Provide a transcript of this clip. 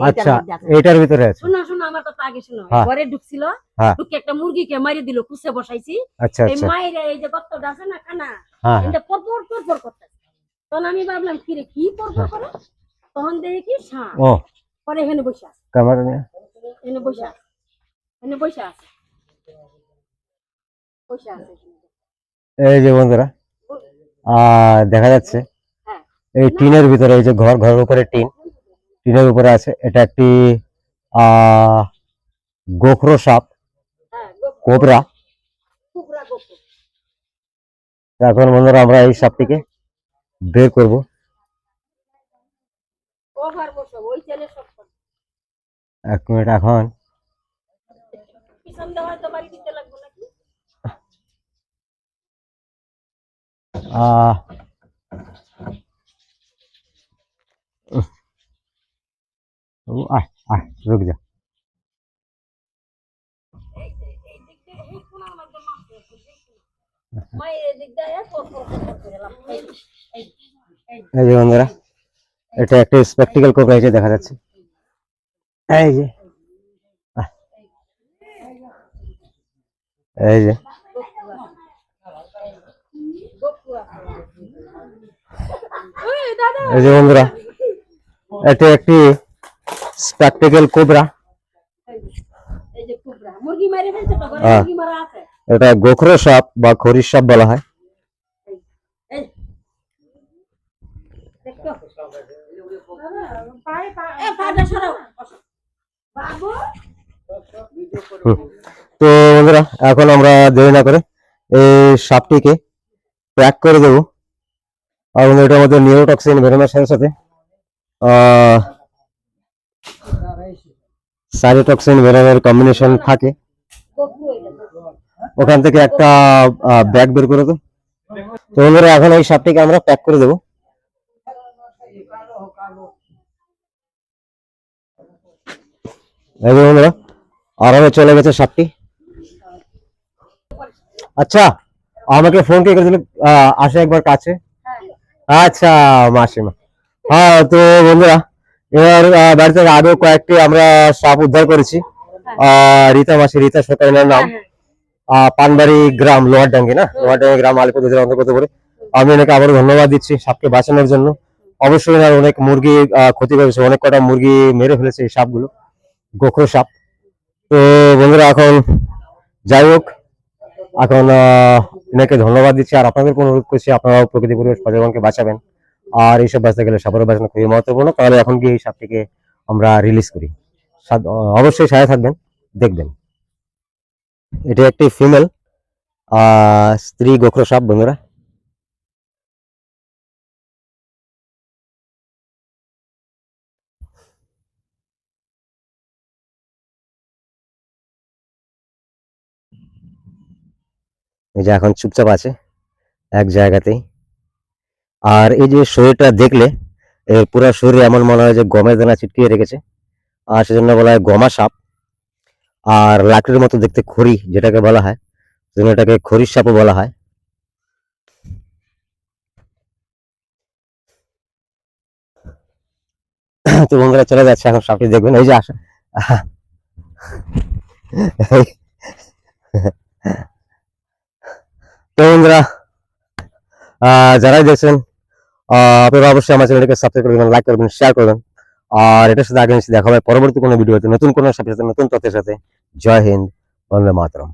আচ্ছা এটার ভিতরে আছে। শোনো শোনো আমার কথা আগে শোনো। হ্যাঁ। ঘরে ঢুকছিল হ্যাঁ। ঢুকে একটা মুরগিকে মারি দিল কুসে বসাইছি। আচ্ছা এই আচ্ছা। মায়ের এই যে গর্তটা আছে না খানা হ্যাঁ এটা পরপর পরপর করতে তখন আমি ভাবলাম কি রে কি পরপর করে? তখন দেখি কি সাপ পরে এখানে বসে আছে। ক্যামেরা এখানে বসে আছে। এখানে বসে আছে। বসে আছে। এই যে বন্ধুরা আহ দেখা যাচ্ছে। এই টিনের ভিতরে এই যে ঘর ঘরের উপরে টিন। টিনের উপরে আছে। এটা একটি আহ গোখরো সাপ। হ্যাঁ কোবরা। এখন বন্ধুরা আমরা এই সাপটিকে বের করব। এক মিনিট এখন। আহ। ও, আয় আয় রুক যা এই যে, বন্ধুরা এটা একটা স্পেকটিক্যাল কোবরা এই দেখা যাচ্ছে এই যে। এই যে এই যে বন্ধুরা এটা একটি স্পেকটিক্যাল কোবরা এটা গোখরো সাপ বা খরির সাপ বলা হয়। তো বন্ধুরা এখন আমরা দেরি না করে এই সাপটিকে প্যাক করে দেবো। আর এটার মধ্যে নিউরোটক্সিন ভেনোমের সাথে সাথে সাইরোটক্সিন ভেনোমের কম্বিনেশন থাকে। ওখান থেকে একটা ব্যাগ বের করে দেবো তো বন্ধুরা, এখন এই সাপটিকে আমরা প্যাক করে দেবো। বন্ধুরা, আরামে চলে গেছে সাপটি। আচ্ছা আমাকে ফোন কে করেছিল আসে একবার কাছে। আচ্ছা মাসিমা। হ্যাঁ তো বন্ধুরা এবার বাড়ি থেকে আরও কয়েকটি আমরা সাপ উদ্ধার করেছি। আহ, রীতা মাসি রীতা সরকার এনার নাম। হ্যাঁ, পানবাড়ি গ্রাম লোহার লোহারডাঙ্গি না? লোহার লোহারডাঙ্গি গ্রাম আলিপুর অন্তর্গত করে আমি এনাকে আবারও ধন্যবাদ দিচ্ছি সাপকে বাঁচানোর জন্য। অবশ্যই এনার অনেক মুরগি ক্ষতি করেছে। অনেক কটা মুরগি মেরে ফেলেছে এই সাপগুলো গোখরো সাপ। তো বন্ধুরা এখন যাই হোক এখন এনাকে ধন্যবাদ দিচ্ছি। আর আপনাদের অনুরোধ করছি আপনারাও প্রকৃতি পরিবেশ পর্যাবরণকে বাঁচাবেন। আর এইসব বাঁচতে গেলে সাপের বাঁচানো খুবই মহত্বপূর্ণ। তাহলে এখন গিয়ে এই সাপটিকে আমরা রিলিজ করি। অবশ্যই সাথে থাকবেন, দেখবেন। এটি একটি ফিমেল স্ত্রী গোখরো সাপ, বন্ধুরা। এই যে এখন চুপচাপ আছে, এক জায়গাতেই। আর এই যে শরীরটা দেখলে এর পুরো শরীরে এমন মনে হয় যে গমের দানা ছিটকিয়ে রেখেছে। আর সেজন্য বলা হয় গমা সাপ। আর লাকড়ির মতো দেখতে খড়ি যেটাকে বলা হয়, সেজন্য এটাকে খড়ির সাপও বলা হয়। তো বন্ধুরা, চলে যাচ্ছে এখন সাপটি দেখবেন। এই যে আসা। তো বন্ধুরা যারাই দেখছেন আপনারা অবশ্যই আমার চ্যানেলকে সাবস্ক্রাইব করবেন লাইক করবেন শেয়ার করবেন আর এটার সাথে আগে দেখা হবে পরবর্তী কোনো ভিডিওতে নতুন কোনো সাথে নতুন তথ্যের সাথে। জয় হিন্দ, বন্দে মাতরম।